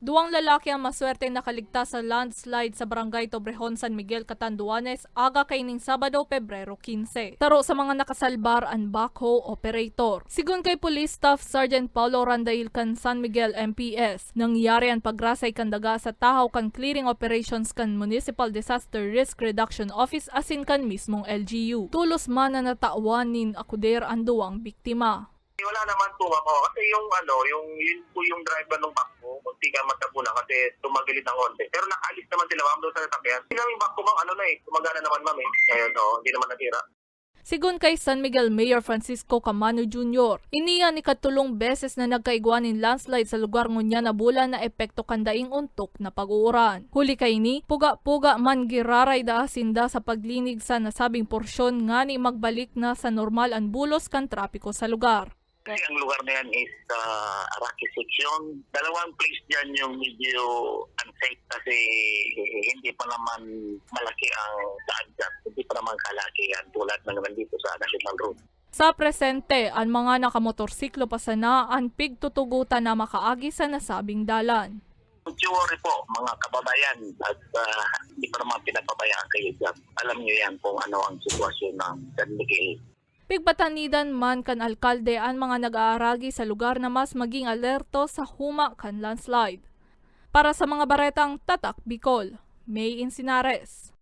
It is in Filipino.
Duwang lalaki ang maswerte nakaligtas sa landslide sa barangay Tobrehon, San Miguel, Catanduanes, aga kaining Sabado, Pebrero 15. Taro sa mga nakasalbar ang backhoe operator. Sigun kay Police Staff Sergeant Paulo Randail kan San Miguel MPS, nangyari ang pagrasay kandaga sa tahaw kan clearing operations kan Municipal Disaster Risk Reduction Office asin kan mismong LGU. Tulos man na natawan nin akuder ang duwang biktima. Wala naman po ako. Kasi yung ano, yung yun po yung driver ng bakbo, munti ka mataguna kasi tumagilid ng konti. Pero nakaalis naman sila ma'am doon sa sasakyan. Hindi namin bakbo ma'am, ano na eh, tumagana naman ma'am eh. Ngayon, oh, hindi naman natira. Sigun kay San Miguel Mayor Francisco Camano Jr., iniya ni katulong beses na nagkaigwanin landslide sa lugar ngunya na bulan na epekto kandaing untok na pag-uuran. Huli kay ni, puga-puga man giraray da sinda sa paglinig sa nasabing porsyon nga ni magbalik na sa normal ang bulos kan trapiko sa lugar. Kasi ang lugar na yan is uh, Araki section. Dalawang place dyan yung medyo unsafe kasi hindi pa naman malaki ang daan dyan. Hindi pa naman kalaki yan tulad ng nandito sa National Road. Sa presente, ang mga nakamotorsiklo pa sana ang pigtutugutan na makaagi sa nasabing dalan. Don't you worry po, mga kababayan, at uh, hindi pa naman pinapabayaan kayo dyan. Alam niyo yan kung ano ang sitwasyon ng San Miguel. Pigbatanidan man kan alkalde ang mga nag-aaragi sa lugar na mas maging alerto sa huma kan landslide. Para sa mga baretang Tatak Bicol, May Insinares.